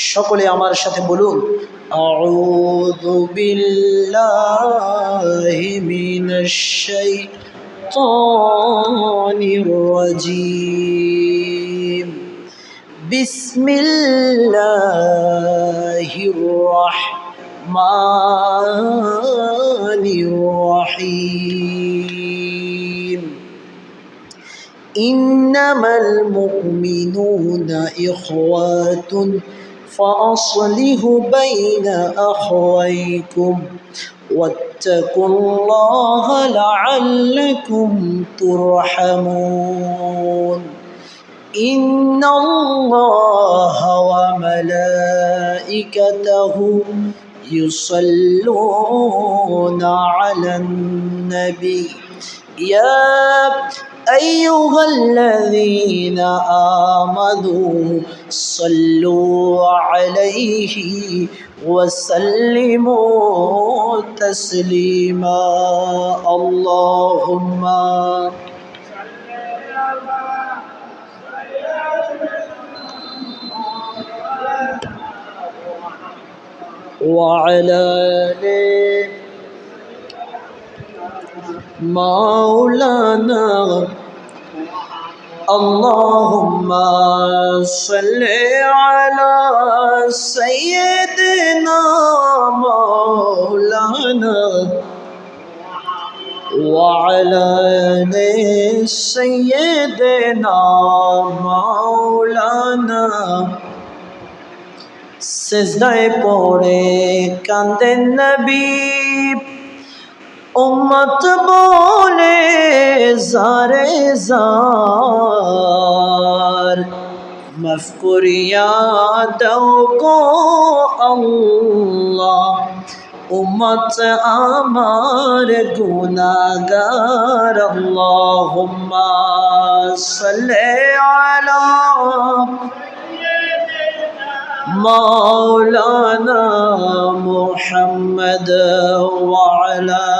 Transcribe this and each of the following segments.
সকলে আমার সাথে বলুন আউযু বিল্লাহি মিনাশ শাইতানির রাজিম বিসমিল্লাহির রাহমানির রহিম إنما المؤمنون إخوة فأصله بين أخويكم واتقوا الله لعلكم ترحمون. إن الله وملائكته يصلون على النبي. يا أيها الذين آمنوا صلوا عليه وسلموا تسليما. اللهم وعلى مولانا اللهم صل على سيدنا مولانا وعلى سيدنا مولانا. سيدنا پورے کاندے نبی উম্মত বলে জারে জার মাফ করিয়া দাও গো আল্লাহ উম্মত আমার গুনাগার আল্লাহুম্মা সাল্লি আলা مولانا محمد وعلى آل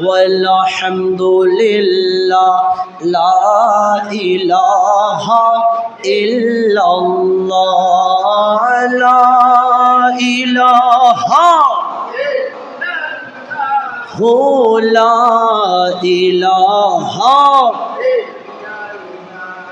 والحمد لله لا إله إلا الله لا إله هو لا إله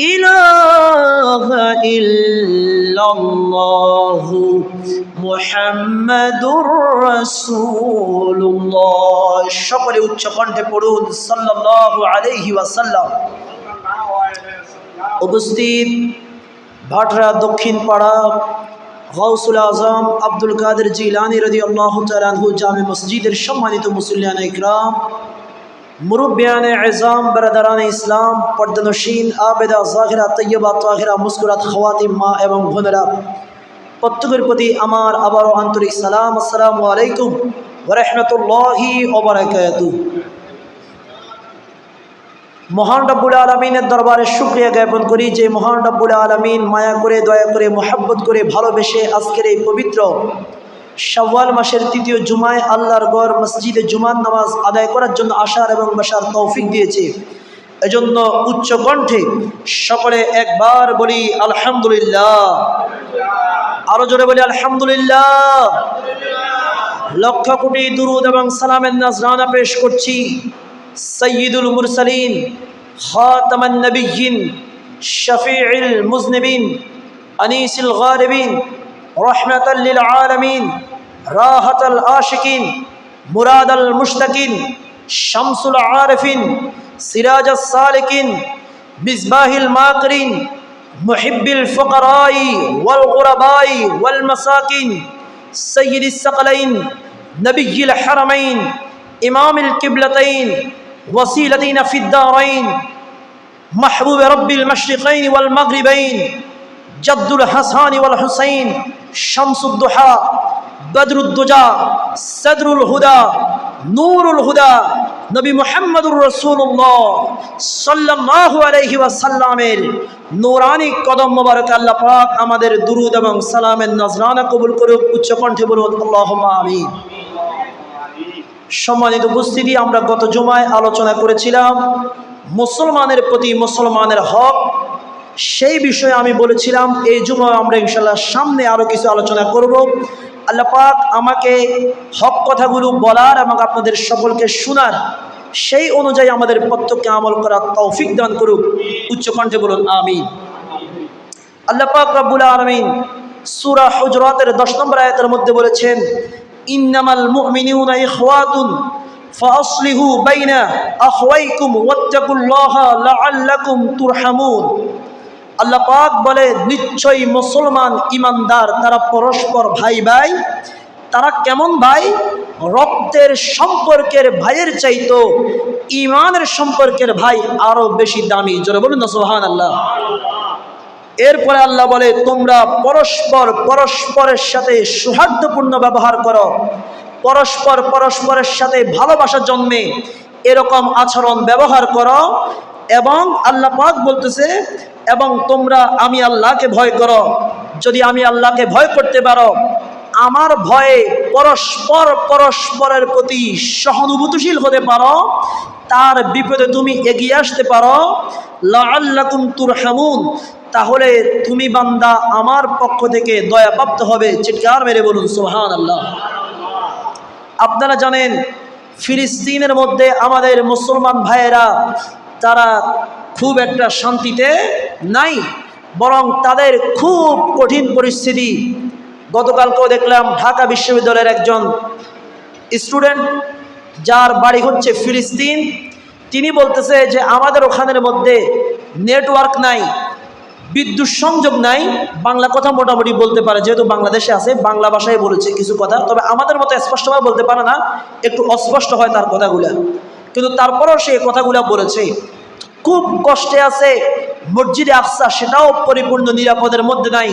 إله إلا الله মুহাম্মাদুর রাসূলুল্লাহ সকলে উচ্চ কণ্ঠে পড়ুন সাল্লাল্লাহু আলাইহি ওয়াসাল্লাম উপস্থিত ভাটরা দক্ষিণ পাড়া গৌসুল আজম আব্দুল কাদের জিলানি রদি আল্লাহ তালানহু জামে মসজিদের সম্মানিত মুসলিয়ান ইকরাম মুরব্বিয়ান এজাম, বরদারান ইসলাম পর্দনশীন আবেদা জাহিরা তৈয়বা তাহিরা মুস্কুরাত খাওয়াতিম মা এবং বোনেরা, প্রত্যেকের প্রতি আমার আবারও আন্তরিক সালাম, আসসালামু আলাইকুম ওরহমতুল্লাহি ওবরাকাতু মহান রব্বুল আলমিনের দরবারে শুক্রিয়া জ্ঞাপন করি যে মহান রব্বুল আলমিন মায়া করে, দয়া করে, মোহাব্বত করে ভালোবেসে আজকের এই পবিত্র শাওয়াল মাসের তৃতীয় জুমায় আল্লাহর গড় মসজিদে জুমার নামাজ আদায় করার জন্য আসার এবং বসার তৌফিক দিয়েছে। এজন্য উচ্চ কণ্ঠে সকলে একবার বলি, আলহামদুলিল্লাহ। আরও জোরে বলি, আলহামদুলিল্লাহ। লক্ষ কোটি দুরুদ এবং সালামের নাজরানা পেশ করছি। সৈয়দুল মুরসালিন, খাতামান শফিউল মুজনিবিন, আনিসুল গারিবিন رحمة للعالمين راحة العاشقين مراد المشتقين شمس العارفين سراج السالكين مصباح الماقرين محب الفقراء والغرباء والمساكين سيد السقلين نبي الحرمين إمام القبلتين وسيلتنا في الدارين محبوب رب المشرقين والمغربين জব্দুল হাসান ইওয়াল হুসাইন শামসুদ্দোহা বদরুদ্দোজা সদরুল হুদা, নূরুল হুদা, নবী মোহাম্মদুর রসুল্লাহ সাল্লাহ আলহি ওয়াসাল্লামের নোরানি কদম মোবারক আল্লাহ পাক আমাদের দুরুদ এবং সালামের নজরানা কবুল করুক উচ্চকণ্ঠে বলুন আল্লাহ আমিন। সম্মানিত উপস্থিতি, আমরা গত জুমায় আলোচনা করেছিলাম, মুসলমানের প্রতি মুসলমানের হক সেই বিষয়ে আমি বলেছিলাম, এই জুমায় আমরা ইনশাল্লাহ সামনে আরও কিছু আলোচনা করব। আল্লাহ পাক আমাকে হক কথাগুলো বলার এবং আপনাদের সকলকে শোনার সেই অনুযায়ী আমাদের প্রত্যেককে আমল করার তৌফিক দান করুক। উচ্চকণ্ঠে বলুন আমি আল্লাহ পাক রব্বুল আলমিন সুরা হজরতের দশ নম্বর আয়াতের মধ্যে বলেছেন, ইন্নামাল মুমিনুনা ইখওয়াতুন ফাসলিহু বাইনা আখওয়াইকুম ওয়াত্তাকুল্লাহা লাআল্লাকুম তুরহামুন। আল্লাহ পাক বলে, নিশ্চয়ই মুসলমান ইমানদার, তারা পরস্পর ভাই ভাই, তারা কেমন ভাই? রক্তের সম্পর্কের ভাইয়ের চাইতো, ইমানের সম্পর্কের ভাই আরও বেশি দামি। জোরে বলুন না সোহান আল্লাহ এরপরে আল্লাহ বলে, তোমরা পরস্পর পরস্পরের সাথে সৌহার্দ্যপূর্ণ ব্যবহার করো। পরস্পর পরস্পরের সাথে ভালোবাসা জন্মে এরকম আচরণ ব্যবহার করো এবং আল্লাহ পাক বলতেছে, এবং তোমরা আমি আল্লাহকে ভয় করো। যদি আমি আল্লাহকে ভয় করতে পারো, আমার ভয়ে পরস্পর পরস্পরের প্রতি সহানুভূতিশীল হতে পারো। তার বিপদে তুমি এগিয়ে আসতে পারো। লাল্লাকুম তুরহামুন। তাহলে তুমি বান্দা আমার পক্ষ থেকে দয়াপ্রাপ্ত হবে। চিৎকার মেরে বলুন সোহান আল্লাহ আপনারা জানেন, ফিলিস্তিনের মধ্যে আমাদের মুসলমান ভাইয়েরা তারা খুব একটা শান্তিতে নাই, বরং তাদের খুব কঠিন পরিস্থিতি। গতকালকেও দেখলাম ঢাকা বিশ্ববিদ্যালয়ের একজন স্টুডেন্ট, যার বাড়ি হচ্ছে ফিলিস্তিন, তিনি বলতেছে যে আমাদের ওখানের মধ্যে নেটওয়ার্ক নাই, বিদ্যুৎ সংযোগ নাই, বাংলা কথা মোটামুটি বলতে পারে, যেহেতু বাংলাদেশে আছে, বাংলা ভাষায় বলেছে কিছু কথা, তবে আমাদের মতো স্পষ্টভাবে বলতে পারে না, একটু অস্পষ্ট হয় তার কথাগুলো। কিন্তু তারপরেও সে কথাগুলো বলেছে। খুব কষ্টে আছে। মসজিদে আফসা সেটাও পরিপূর্ণ নিরাপদের মধ্যে নাই।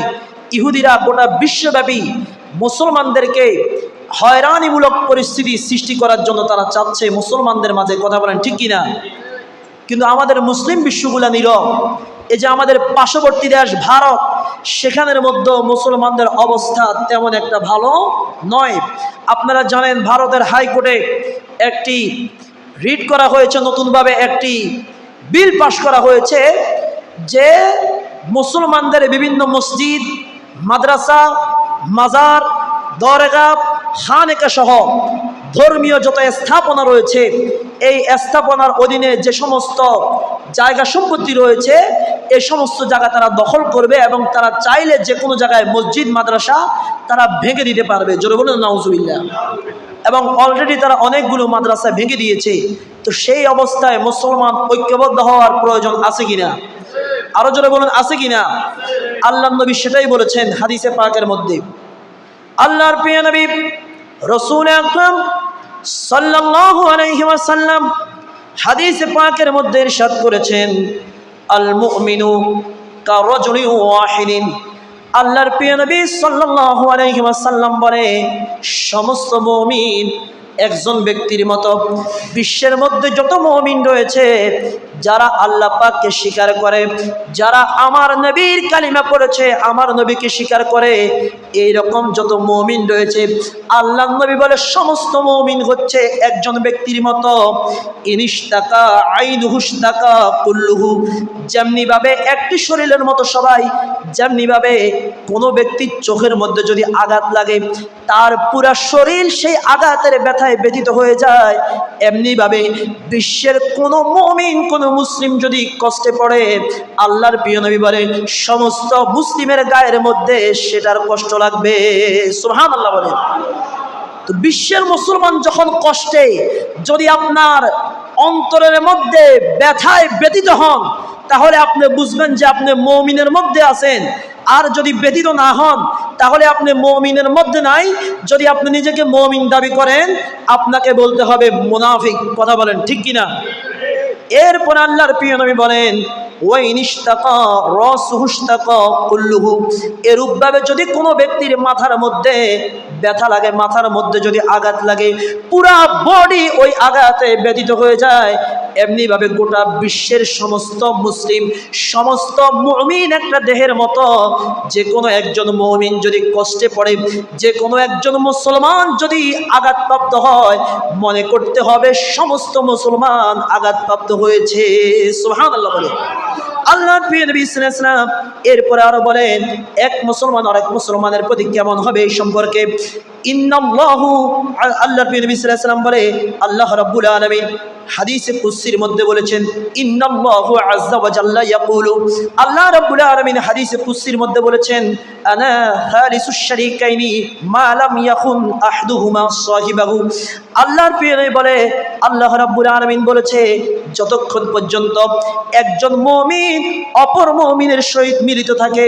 ইহুদিরা গোটা বিশ্বব্যাপী মুসলমানদেরকে হয়রানিমূলক পরিস্থিতি সৃষ্টি করার জন্য তারা চাচ্ছে মুসলমানদের মাঝে কথা বলেন, ঠিক কিনা? কিন্তু আমাদের মুসলিম বিশ্বগুলা নীরব। এই যে আমাদের পার্শ্ববর্তী দেশ ভারত, সেখানের মধ্যে মুসলমানদের অবস্থা তেমন একটা ভালো নয়। আপনারা জানেন ভারতের হাইকোর্টে একটি রিট করা হয়েছে, নতুনভাবে একটি বিল পাশ করা হয়েছে যে মুসলমানদের বিভিন্ন মসজিদ, মাদ্রাসা, মাজার, দরগা, খানেকা সহ ধর্মীয় যত স্থাপনা রয়েছে, এই স্থাপনার অধীনে যে সমস্ত জায়গা সম্পত্তি রয়েছে এই সমস্ত জায়গা তারা দখল করবে এবং তারা চাইলে যে কোনো জায়গায় মসজিদ, মাদ্রাসা তারা ভেঙে দিতে পারবে। জোরে বলুন নাউজুবিল্লা এবং অলরেডি তারা অনেকগুলো মাদ্রাসা ভেঙে দিয়েছে। তো সেই অবস্থায় মুসলমান ঐক্যবদ্ধ হওয়ার প্রয়োজন আছে কিনা? আরও জোরে বলুন, আছে কিনা? আল্লাহ নবী সেটাই বলেছেন হাদিসে পাকের মধ্যে। আল্লাহর প্রিয় নবী রসুল আকরাম সাল্লাল্লাহু আলাইহি ওয়াসাল্লাম হাদিসে পাকের মধ্যে ইরশাদ করেছেন আল মুমিনু কারজুলি ওয়াহিদিন। আল্লাহর প্রিয় নবী সাল্লাল্লাহু আলাইহি ওয়াসাল্লাম বলে, সমস্ত মুমিন একজন ব্যক্তির মতো। বিশ্বের মধ্যে যত মুমিন রয়েছে যারা আল্লাহ পাককে স্বীকার করে, যারা আমার নবীর কালিমা পড়েছে, আমার নবীকে স্বীকার করে এই রকম যত মমিন রয়েছে আল্লাহ নবী বলে সমস্ত মমিন হচ্ছে একজন ব্যক্তির মতো। ইনিস্তাকা আইন হুস্তাকা কুল্লুহু, যেমনিভাবে একটি শরীরের মতো সবাই, যেমনিভাবে কোনো ব্যক্তির চোখের মধ্যে যদি আঘাত লাগে, তার পুরা শরীর সেই আঘাতের ব্যথায় ব্যথিত হয়ে যায়, এমনিভাবে বিশ্বের কোনো মমিন কোনো মুসলিম যদি কষ্টে পড়ে, আল্লাহর প্রিয় নবী সমস্ত মুসলিমের গায়ের মধ্যে সেটার কষ্ট লাগবে। সুহান আল্লাহ বলে তো বিশ্বের মুসলমান যখন কষ্টে, যদি আপনার অন্তরের মধ্যে ব্যথায় ব্যতীত হন, তাহলে আপনি বুঝবেন যে আপনি মমিনের মধ্যে আছেন। আর যদি ব্যতীত না হন, তাহলে আপনি মমিনের মধ্যে নাই। যদি আপনি নিজেকে মমিন দাবি করেন, আপনাকে বলতে হবে মুনাফিক। কথা বলেন, ঠিক কিনা? এরপর আল্লাহর প্রিয় নবী বলেন এরূপভাবে যদি কোনো ব্যক্তির মাথার মধ্যে ব্যথা লাগে, মাথার মধ্যে যদি আঘাত লাগে, পুরা বডি ওই আঘাতে ব্যতীত হয়ে যায়। এমনিভাবে গোটা বিশ্বের সমস্ত মুসলিম, সমস্ত মমিন একটা দেহের মতো, যে কোনো একজন মমিন যদি কষ্টে পড়ে, যে কোনো একজন মুসলমান যদি আঘাতপ্রাপ্ত হয়, মনে করতে হবে সমস্ত মুসলমান আঘাতপ্রাপ্ত হয়েছে। সুহান আল্লাহ বলে। আল্লাহ ইসলাম এরপরে আরও বলেন, এক মুসলমান আর এক মুসলমানের প্রতি কেমন হবে এই সম্পর্কে? ইন্নাল্লাহু আল্লাহ নবী ইসলাম বলে, আল্লাহ রব্বুল আলামিন হাদিসে কুসির মধ্যে বলেছেন, ইন্নাল্লাহু আযজা ওয়া জাল্লা ইয়াকুলু। আল্লাহ রাব্বুল আলামিন হাদিসে কুসির মধ্যে বলেছেন, আনা হালিসুশ শারীকাইনি মা লাম ইয়াকুন আহদুহুমা সাহিবাহু। আল্লাহর প্রিয় বলে, আল্লাহ রাব্বুল আলামিন বলেছে, যতক্ষণ পর্যন্ত একজন মুমিন অপর মুমিনের সহিত মিলিত থাকে,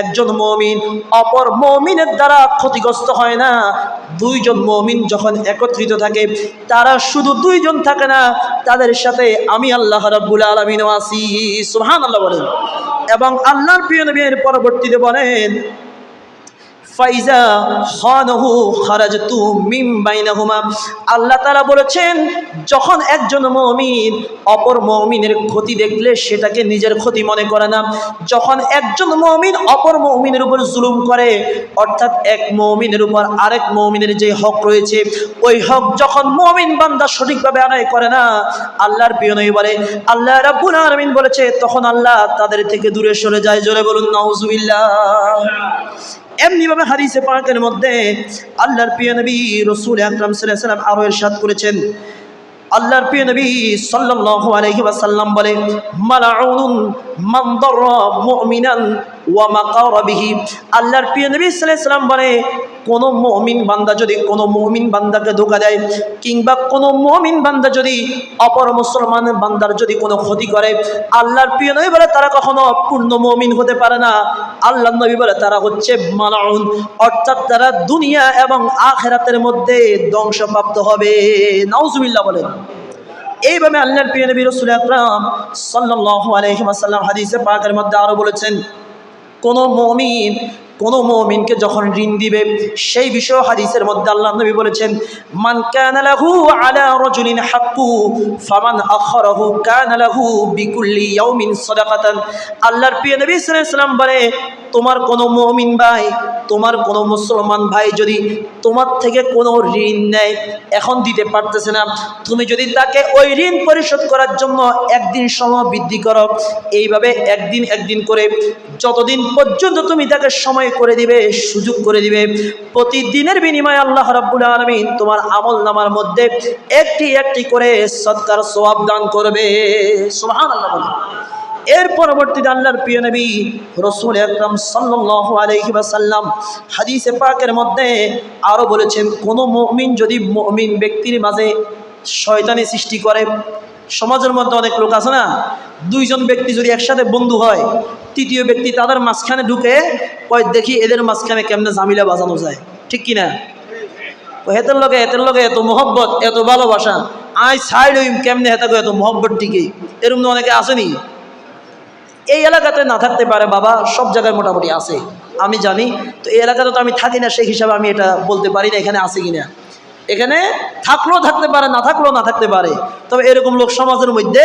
একজন মুমিন অপর মুমিনের দ্বারা ক্ষতিগ্রস্ত হয় না। দুইজন মুমিন যখন একত্রিত থাকে, তারা শুধু দুইজন থাকে না তাদের সাথে আমি আল্লাহ রাব্বুল আলামিনও সুহান সুবহানাল্লাহ বলেন। এবং আল্লাহর প্রিয় নবীর পরবর্তীতে বলেন ফাইজা খানহু খারাজতু মিম বাইনাহুমা। আল্লাহ তাআলা বলেছেন, যখন একজন মুমিন অপর মুমিনের ক্ষতি দেখলে সেটাকে নিজের ক্ষতি মনে করে না। যখন একজন মুমিন অপর মুমিনের উপর জুলুম করে, অর্থাৎ এক মুমিনের উপর আরেক মুমিনের যে হক রয়েছে, ওই হক যখন মুমিন বান্দা সঠিকভাবে আদায় করে না, আল্লাহর প্রিয় বলে, আল্লাহ রাব্বুল আলামিন বলেছে, তখন আল্লাহ তাদের থেকে দূরে সরে যায়। জোরে বলুন, নাউজুবিল্লাহ। এমনিভাবে হাদিসে পাকের মধ্যে আল্লাহর প্রিয় নবী রসুল আকরাম সাল্লাম আরও এরশাদ করেছেন। আল্লাহর প্রিয় নবী সাল্লাল্লাহু আলাইহি বলে মালা মন্দর দাররা ওয়া মাকারা বিহি আল্লাহর প্রিয় নবী সাল্লাম বলে, কোন মুমিন বান্দা যদি, কোন মুমিন বান্দাকে ধোকা দেয়, কিংবা কোন মুমিন বান্দা যদি, অপর মুসলমান বান্দার যদি কোনো ক্ষতি করে, আল্লাহর প্রিয় নবী বলে, তারা কখনো পূর্ণ মুমিন হতে পারে না। আল্লাহ নবী বলে, তারা হচ্ছে মালাউন। অর্থাৎ তারা দুনিয়া এবং আখেরাতের মধ্যে ধ্বংসপ্রাপ্ত হবে। নাউজুবিল্লাহ বলেন। এইভাবে আল্লাহর প্রিয় নবী রসুল আকরাম সাল্লাল্লাহু আলাইহি ওয়াসাল্লাম হাদিসে পাকের মধ্যে আরও বলেছেন কোন মমিন কোন মমিনকে যখন ঋণ দিবে, সেই বিষয় হাদিসের মধ্যে আল্লাহ নবী বলেছেন, মান কানা লাহু আলা রাজুলিন হাক্কু, ফামান আখরাহু কানা লাহু বিকুল্লি ইয়াউমিন সাদাকাতান। আল্লাহর প্রিয় নবী সাল্লাল্লাহু আলাইহি ওয়াসাল্লাম বলে, তোমার কোনো মমিন ভাই, তোমার কোনো মুসলমান ভাই যদি তোমার থেকে কোনো ঋণ নেয়, এখন দিতে পারতেছে না। তুমি যদি তাকে ওই ঋণ পরিশোধ করার জন্য একদিন সময় বৃদ্ধি করো, এইভাবে একদিন একদিন করে যতদিন পর্যন্ত তুমি তাকে সময় করে দিবে, সুযোগ করে দিবে। প্রতিদিনের বিনিময়ে আল্লাহ রাব্বুল আলামিন তোমার আমল নামার মধ্যে একটি একটি করে সৎকার সোয়াব দান করবে। সুবহানাল্লাহ বলে এর পরবর্তীতে আল্লাহর প্রিয় নবী রসুল আকরাম সাল্লাল্লাহু আলাইহি ওয়াসাল্লাম হাদিসে পাকের মধ্যে আরও বলেছেন, কোন মুমিন যদি মুমিন ব্যক্তির মাঝে শয়তানি সৃষ্টি করে, সমাজের মধ্যে অনেক লোক আছে না দুইজন ব্যক্তি যদি একসাথে বন্ধু হয়, তৃতীয় ব্যক্তি তাদের মাঝখানে ঢুকে কয়, দেখি এদের মাঝখানে কেমনে ঝামিলা বাজানো যায়। ঠিক কি না হেতের লগে হেতের লগে এত মোহব্বত, এত ভালোবাসা, আই সাইড হইম কেমনে হেতে এত মোহব্বত টিকে এরকম অনেকে আসেনি। এই এলাকাতে না থাকতে পারে বাবা, সব জায়গায় মোটামুটি আছে, আমি জানি। তো এই এলাকাতে তো আমি থাকি না, সেই হিসাবে আমি এটা বলতে পারি না এখানে আছে কিনা। এখানে থাকলেও থাকতে পারে, না থাকলেও না থাকতে পারে। তবে এরকম লোক সমাজের মধ্যে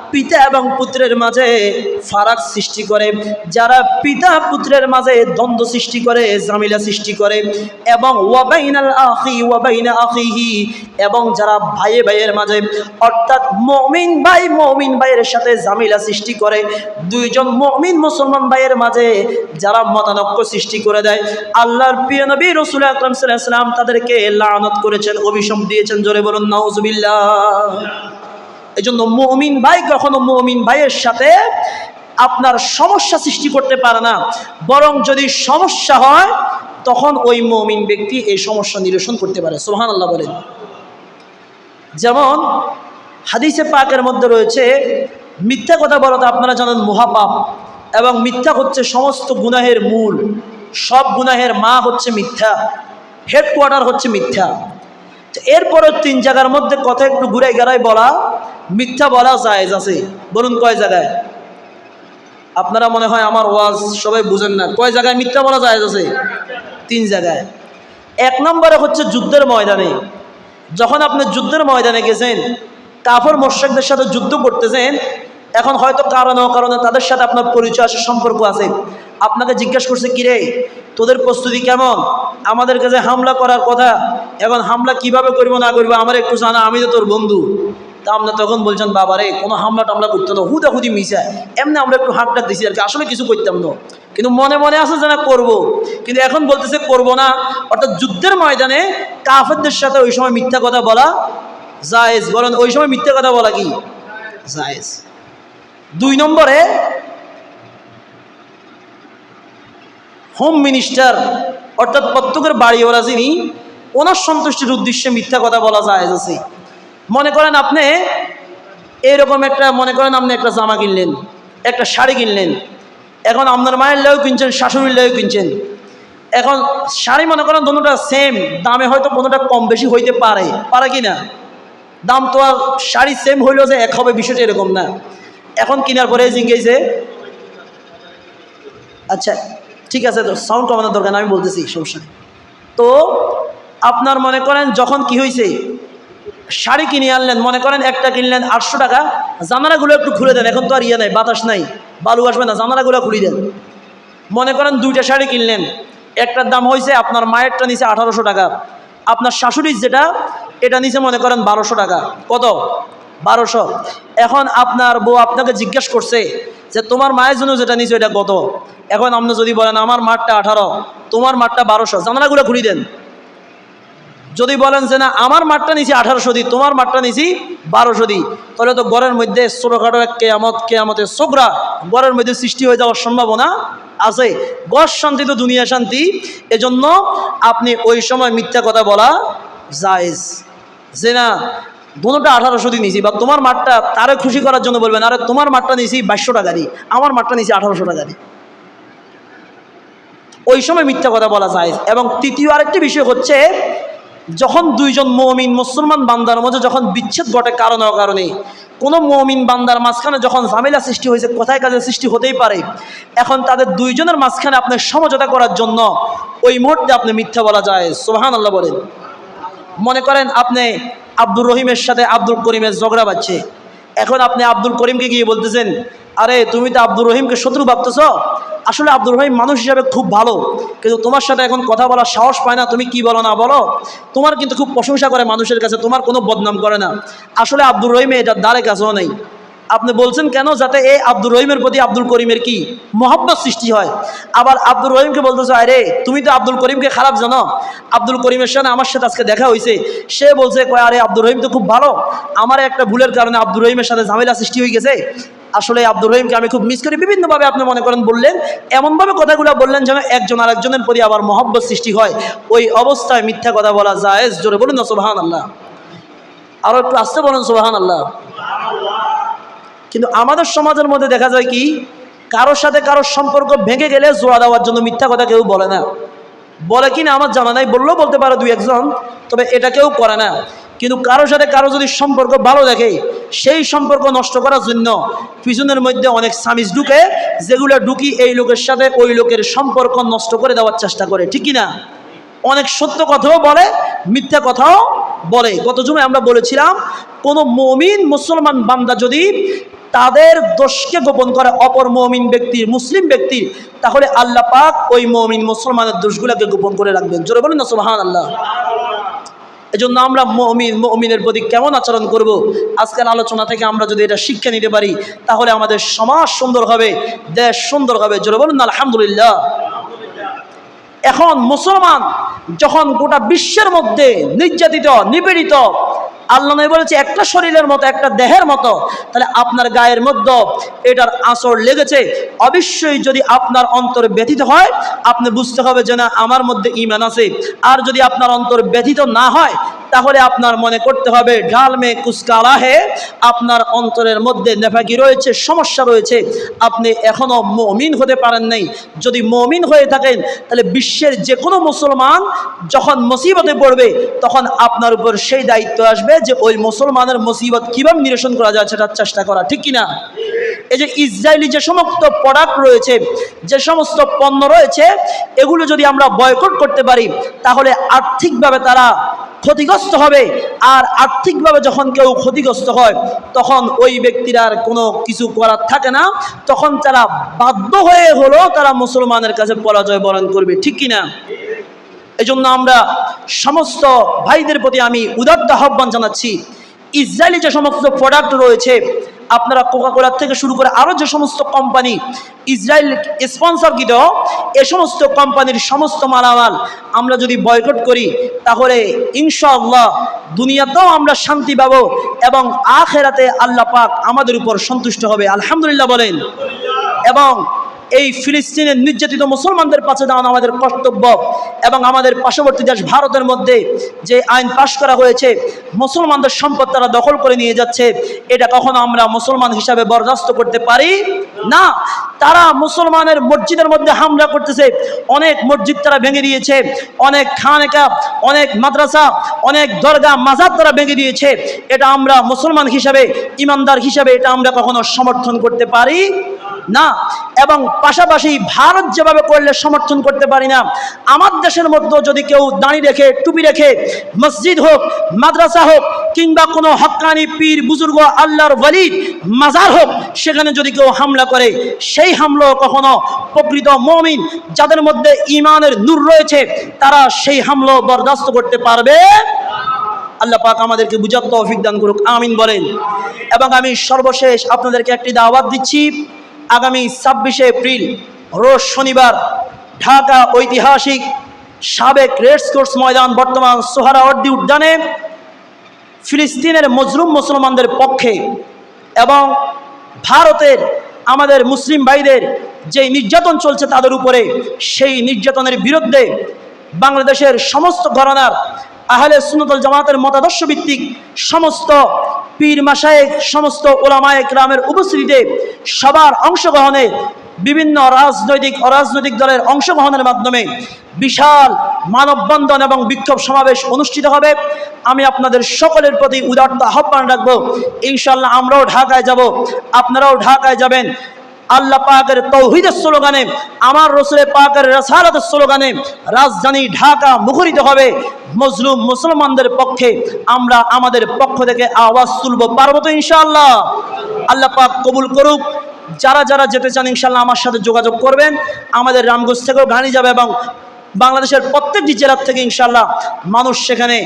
পিতা এবং পুত্রের মাঝে ফারাক সৃষ্টি করে, যারা পিতা পুত্রের মাঝে দ্বন্দ্ব সৃষ্টি করে জামিলা সৃষ্টি করে, এবং ওয়াবাইনাল আখি ওয়াবাইনা আখিহি, এবং যারা ভাইয়ে ভাইয়ের মাঝে, অর্থাৎ মমিন ভাই মমিন ভাইয়ের সাথে জামিলা সৃষ্টি করে, দুইজন মমিন মুসলমান ভাইয়ের মাঝে যারা মতানক্য সৃষ্টি করে দেয়, আল্লাহর প্রিয় নবী রসুল আকরম সাল্লাম তাদেরকে লানত করেছেন অভিশম দিয়েছেন, জোরে বলুন, নাউজুবিল্লাহ। এই জন্য মমিন ভাই কখনো মমিন ভাইয়ের সাথে আপনার সমস্যা সৃষ্টি করতে পারে না। বরং যদি সমস্যা হয়, তখন ওই মমিন ব্যক্তি এই সমস্যা নিরসন করতে পারে। সোহান আল্লাহ বলেন। যেমন হাদিসে পাকের মধ্যে রয়েছে, মিথ্যা কথা বলা তো আপনারা জানেন মহাপাপ, এবং মিথ্যা হচ্ছে সমস্ত গুনাহের মূল। সব গুনাহের মা হচ্ছে মিথ্যা হেডকোয়ার্টার হচ্ছে মিথ্যা। এরপরে তিন জায়গার মধ্যে কথা একটু ঘুরাই গেড়াই বলা, মিথ্যা বলা জায়েজ আছে। বলুন কয় জায়গায়? আপনারা মনে হয় আমার ওয়াজ সবাই বুঝেন না। কয় জায়গায় মিথ্যা বলা জায়েজ আছে? তিন জায়গায়। এক নম্বরে হচ্ছে যুদ্ধের ময়দানে। যখন আপনি যুদ্ধের ময়দানে গেছেন, কাফর মোর্শেকদের সাথে যুদ্ধ করতেছেন এখন হয়তো কারণে কারণে তাদের সাথে আপনার পরিচয় আসার সম্পর্ক আছে। আপনাকে জিজ্ঞেস করছে, কিরে, তোদের প্রস্তুতি কেমন? আমাদের কাছে হামলা করার কথা, এখন হামলা কীভাবে করব না করব আমার একটু জানা, আমি তো তোর বন্ধু। তা আমরা তখন বলছেন, বাবারে, কোনো হামলা টামলা করতে না হুদা হুদি মিশা। এমনি আমরা একটু ডাক দিছি আর কি, আসলে কিছু করতাম না। কিন্তু মনে মনে আছে যে না, করব। কিন্তু এখন বলতেছে, করব না। অর্থাৎ যুদ্ধের ময়দানে কাফেরদের সাথে ওই সময় মিথ্যা কথা বলা জায়েজ। বলেন, ওই সময় মিথ্যা কথা বলা কি? জায়েজ। দুই নম্বরে হোম মিনিস্টার অর্থাৎ প্রত্যেকের বাড়িওয়ালা যিনি, ওনার সন্তুষ্টির উদ্দেশ্যে মিথ্যা কথা বলা যায় আছে মনে করেন আপনি, এরকম একটা, মনে করেন আপনি একটা জামা কিনলেন, একটা শাড়ি কিনলেন, এখন আপনার মায়ের লেও কিনছেন, শাশুড়ির লেও কিনছেন, এখন শাড়ি মনে করেন দুটোটা সেম দামে হয়তো কোনোটা কম বেশি হইতে পারে পারে কি না দাম তো আর শাড়ি সেম হইলেও যে এক হবে, বিষয়টা এরকম না। এখন কেনার পরে জিজ্ঞেসে আচ্ছা ঠিক আছে তো সাউন্ড কমানোর দরকার আমি বলতেছি, সমস্যা তো আপনার মনে করেন যখন কি হয়েছে শাড়ি কিনে আনলেন, মনে করেন একটা কিনলেন আটশো টাকা জানালাগুলো একটু খুলে দেন, এখন তো আর ইয়ে নাই, বাতাস নাই, বালু আসবে না জানালাগুলো খুলে দেন। মনে করেন দুইটা শাড়ি কিনলেন, একটার দাম হয়েছে আপনার মায়েরটা নিচে আঠারোশো টাকা, আপনার শাশুড়ির যেটা, এটা নিচে মনে করেন বারোশো টাকা, কত? বারোশো। এখন আপনার বউ আপনাকে জিজ্ঞেস করছে যে, তোমার মায়ের জন্য যেটা নিচে এটা কত? এখন আপনি যদি বলেন, আমার মাঠটা আঠারো, তোমার মাঠটা বারোশো। জানালাগুলো খুলি দেন। যদি বলেন যে, না, আমার মাঠটা নিছি আঠারোশো দিই তোমার মাঠটা নিছি বারোশো দিই তাহলে তো গড়ের মধ্যে ছোটোখাটো এক কেয়ামত, কেয়ামতের সোগরা গড়ের মধ্যে সৃষ্টি হয়ে যাওয়ার সম্ভাবনা আছে। গড় শান্তি তো দুনিয়া শান্তি, এজন্য আপনি ওই সময় মিথ্যা কথা বলা জায়েজ। যে না দুটোটা আঠারোশো দিয়ে নিছি বা তোমার মাঠটা তারে খুশি করার জন্য বলবেন, আরে তোমার মাঠটা নিছি বাইশশো টাকা দিই আমার মাঠটা নিছি আঠারোশো টাকা দিই ওই সময় মিথ্যা কথা বলা যায়। এবং তৃতীয় আরেকটি বিষয় হচ্ছে, যখন দুইজন মমিন মুসলমান বান্দার মধ্যে যখন বিচ্ছেদ ঘটে কারণে কারণে, কোনো মমিন বান্দার মাঝখানে যখন ঝামেলা সৃষ্টি হয়েছে, কোথায় কাজে সৃষ্টি হতেই পারে, এখন তাদের দুইজনের মাঝখানে আপনি সমঝোতা করার জন্য ওই মুহূর্তে আপনি মিথ্যা বলা যায়। সোহান আল্লাহ বলেন। মনে করেন আপনি আব্দুর রহিমের সাথে আব্দুল করিমের ঝগড়া পাচ্ছে এখন আপনি আব্দুল করিমকে গিয়ে বলতেছেন, আরে, তুমি তো আব্দুর রহিমকে শত্রু ভাবতেছ? আসলে আব্দুর রহিম মানুষ হিসাবে খুব ভালো, কিন্তু তোমার সাথে এখন কথা বলার সাহস পায় না, তুমি কি বলো না বলো? তোমার কিন্তু খুব প্রশংসা করে মানুষের কাছে, তোমার কোনো বদনাম করে না। আসলে আব্দুর রহিমে এটার দ্বারে কাছেও নেই। আপনি বলছেন কেন? যাতে এই আব্দুর রহিমের প্রতি আব্দুল করিমের কি মহব্বত সৃষ্টি হয়? আবার আব্দুর রহিমকে বলতেছো, আরে, তুমি তো আব্দুল করিমকে খারাপ জানো। আব্দুল করিমের সাথে আমার সাথে আজকে দেখা হয়েছে সে বলছে, কয়, আরে আব্দুল রহিম তো খুব ভালো। আমার একটা ভুলের কারণে আব্দুর রহিমের সাথে ঝামেলা সৃষ্টি হয়ে গেছে। আসলে আব্দুর রহিমকে আমি খুব মিস করি। বিভিন্নভাবে আপনি মনে করেন বললেন, এমনভাবে কথাগুলো বললেন যেন একজন আরেকজনের প্রতি আবার মহব্বত সৃষ্টি হয়। ওই অবস্থায় মিথ্যা কথা বলা যায় জোরে বলুন না সোবাহান আল্লাহ আরও একটু আসতে বলুন সোবাহান আল্লাহ কিন্তু আমাদের সমাজের মধ্যে দেখা যায় কি, কারোর সাথে কারোর সম্পর্ক ভেঙে গেলে জোড়া দেওয়ার জন্য মিথ্যা কথা কেউ বলে না। বলে কি না, আমার জানা নাই, বললেও বলতে পারে দুই একজন, তবে এটা কেউ করে না। কিন্তু কারোর সাথে কারও যদি সম্পর্ক ভালো দেখে, সেই সম্পর্ক নষ্ট করার জন্য পিছনের মধ্যে অনেক সামিজ ঢুকে, যেগুলো ঢুকি এই লোকের সাথে ওই লোকের সম্পর্ক নষ্ট করে দেওয়ার চেষ্টা করে, ঠিক কি না? অনেক সত্য কথাও বলে, মিথ্যা কথাও বলে। গত জুমে আমরা বলেছিলাম, কোনো মমিন মুসলমান বান্দা যদি তাদের দোষকে গোপন করে অপর মমিন ব্যক্তির মুসলিম ব্যক্তির তাহলে আল্লাহ পাক ওই মমিন মুসলমানের দোষগুলোকে গোপন করে রাখবেন। জোরে বলেন না সুবাহান আল্লাহ এজন্য আমরা মমিন, মমিনের প্রতি কেমন আচরণ করব? আজকের আলোচনা থেকে আমরা যদি এটা শিক্ষা নিতে পারি, তাহলে আমাদের সমাজ সুন্দর হবে, দেশ সুন্দর হবে। জোরে বলুন আলহামদুলিল্লাহ। এখন মুসলমান যখন গোটা বিশ্বের মধ্যে নির্যাতিত, নিপীড়িত, আল্লাহ নবী বলেছে একটা শরীরের মতো, একটা দেহের মতো, তাহলে আপনার গায়ের মধ্যে এটার আঁচড় লেগেছে। অবশ্যই যদি আপনার অন্তর ব্যথিত হয়, আপনি বুঝতে হবে যে না, আমার মধ্যে ইমান আছে। আর যদি আপনার অন্তর ব্যথিত না হয় তাহলে আপনার মনে করতে হবে ঢাল মে কুসকালা হে, আপনার অন্তরের মধ্যে নেফাকি রয়েছে, সমস্যা রয়েছে। আপনি এখনও মমিন হতে পারেন নাই। যদি মমিন হয়ে থাকেন, তাহলে বিশ্বের যে কোনো মুসলমান যখন মুসিবতে পড়বে, তখন আপনার উপর সেই দায়িত্ব আসবে যে ওই মুসলমানের মুসিবত কীভাবে নিরসন করা যায় সেটার চেষ্টা করা। ঠিক কিনা? এই যে ইসরায়েলি যে সমস্ত প্রোডাক্ট রয়েছে, যে সমস্ত পণ্য রয়েছে, এগুলো যদি আমরা বয়কট করতে পারি, তাহলে আর্থিকভাবে তারা ক্ষতিগ্রস্ত হবে। আর আর্থিকভাবে যখন কেউ ক্ষতিগ্রস্ত হয়, তখন ওই ব্যক্তির আর কোনো কিছু করার থাকে না। তখন তারা বাধ্য হয়ে হলো তারা মুসলমানের কাছে পরাজয় বরণ করবে, ঠিক কিনা? জন্য আমরা সমস্ত ভাইদের প্রতি আমি উদাত্ত আহ্বান জানাচ্ছি। ইসরায়েলি যে সমস্ত প্রোডাক্ট রয়েছে আপনারা কোকা কোলার থেকে শুরু করে আরও যে সমস্ত কোম্পানি ইসরায়েল স্পন্সরকৃত এ সমস্ত কোম্পানির সমস্ত মালামাল আমরা যদি বয়কট করি, তাহলে ইনশাআল্লাহ দুনিয়াতেও আমরা শান্তি পাবো এবং আখেরাতে আল্লাহ পাক আমাদের উপর সন্তুষ্ট হবে। আলহামদুলিল্লাহ বলেন। এবং এই ফিলিস্তিনের নির্যাতিত মুসলমানদের পাশে দাঁড়ানো আমাদের কর্তব্য এবং আমাদের পার্শ্ববর্তী দেশ ভারতের মধ্যে যে আইন পাশ করা হয়েছে, মুসলমানদের সম্পদ তারা দখল করে নিয়ে যাচ্ছে, এটা কখনো আমরা মুসলমান হিসাবে বরদাস্ত করতে পারি না। তারা মুসলমানের মসজিদের মধ্যে হামলা করতেছে, অনেক মসজিদ তারা ভেঙে দিয়েছে, অনেক খানেকা, অনেক মাদ্রাসা, অনেক দরগা মাজার তারা ভেঙে দিয়েছে, এটা আমরা মুসলমান হিসাবে, ইমানদার হিসাবে এটা আমরা কখনো সমর্থন করতে পারি না। এবং পাশাপাশি ভারত যেভাবে করলে সমর্থন করতে পারি না, আমার দেশের মধ্যে যদি কেউ দাঁড়িয়ে রেখে, টুপি রেখে, মসজিদ হোক, মাদ্রাসা হোক, কিংবা কোনো হক্কানি পীর, বুজুর্গ, আল্লাহর ওয়ালিদ, মাজার হোক, সেখানে যদি কেউ হামলা করে, সেই হামলা কখনো প্রকৃত মমিন যাদের মধ্যে ইমানের নূর রয়েছে, তারা সেই হামলা বরদাস্ত করতে পারবে। আল্লাহ পাক আমাদেরকে বুঝার তৌফিক দান করুক, আমিন বলেন। এবং আমি সর্বশেষ আপনাদেরকে একটি দাওয়াত দিচ্ছি। আগামী ছাব্বিশে এপ্রিল, রোজ শনিবার, ঢাকা ঐতিহাসিক সাবেক রেডস কোর্স ময়দান, বর্তমান সোহারা সোহারাওয়ার্দী উদ্যানে ফিলিস্তিনের মজলুম মুসলমানদের পক্ষে এবং ভারতের আমাদের মুসলিম ভাইদের যে নির্যাতন চলছে তাদের উপরে, সেই নির্যাতনের বিরুদ্ধে বাংলাদেশের সমস্ত ঘরানার আহলে সুনতল জামাতের মতাদর্শ ভিত্তিক সমস্ত পীর মাসায় সমস্ত ওলামায় গ্রামের উপস্থিতিতে সবার অংশগ্রহণে বিভিন্ন রাজনৈতিক, অরাজনৈতিক দলের অংশগ্রহণের মাধ্যমে বিশাল মানববন্ধন এবং বিক্ষোভ সমাবেশ অনুষ্ঠিত হবে। আমি আপনাদের সকলের প্রতি উদারতা আহ্বান রাখব। ইনশাল্লাহ আমরাও ঢাকায় যাব। আপনারাও ঢাকায় যাবেন। আল্লাহ পাকের তৌহিদের স্লোগানে, আমার রসুলের পাকের রসালতের স্লোগানে রাজধানী ঢাকা মুখরিত হবে। মজলুম মুসলমানদের পক্ষে আমরা আমাদের পক্ষ থেকে আওয়াজ তুলব পারব তো ইনশাআল্লাহ? আল্লাহ পাক কবুল করুক। যারা যারা যেতে চান ইনশাল্লাহ আমার সাথে যোগাযোগ করবেন। আমাদের রামগঞ্জ থেকেও গাড়ি যাবে এবং বাংলাদেশের প্রত্যেকটি জেলার থেকে ইনশাল্লাহ মানুষ সেখানে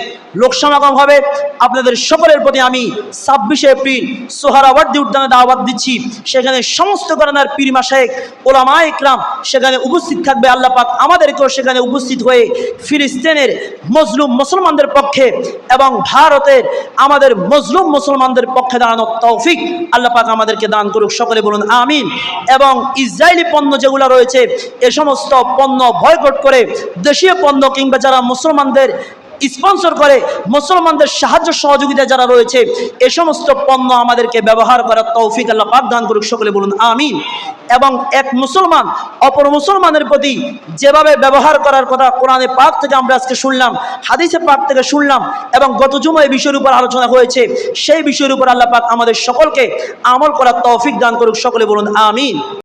লোক সমাগম হবে। আপনাদের সকলের প্রতি আমি ছাব্বিশে এপ্রিল সোহারাওয়ার্দী উদ্যানে দাওয়াত দিচ্ছি। সেখানে সমস্ত ধরনের পীর মাসায়েক ওলামা ইকরাম সেখানে উপস্থিত থাকবে আল্লাহ পাক আমাদেরকেও সেখানে উপস্থিত হয়ে ফিলিস্তিনের মজলুম মুসলমানদের পক্ষে এবং ভারতের আমাদের মজলুম মুসলমানদের পক্ষে দাঁড়ানোর তৌফিক আল্লাহ পাক আমাদেরকে দান করুক। সকলে বলুন, আমিন। এবং ইসরায়েলি পণ্য যেগুলো রয়েছে, এ সমস্ত পণ্য বয়কট করে দেশীয় পণ্য কিংবা যারা মুসলমানদের স্পন্সর করে মুসলমানদের সাহায্য সহযোগিতা যারা রয়েছে, এ সমস্ত পণ্য আমাদেরকে ব্যবহার করার তৌফিক আল্লাহ পাক দান করুক, সকলে বলুন আমিন। এবং এক মুসলমান, অপর মুসলমানের প্রতি যেভাবে ব্যবহার করার কথা কোরআনে পাক থেকে আমরা আজকে শুনলাম, হাদিসে পাক থেকে শুনলাম, এবং গত জুমা এই বিষয়ের উপর আলোচনা হয়েছে, সেই বিষয়ের উপর আল্লাহ পাক আমাদের সকলকে আমল করার তৌফিক দান করুক, সকলে বলুন আমিন।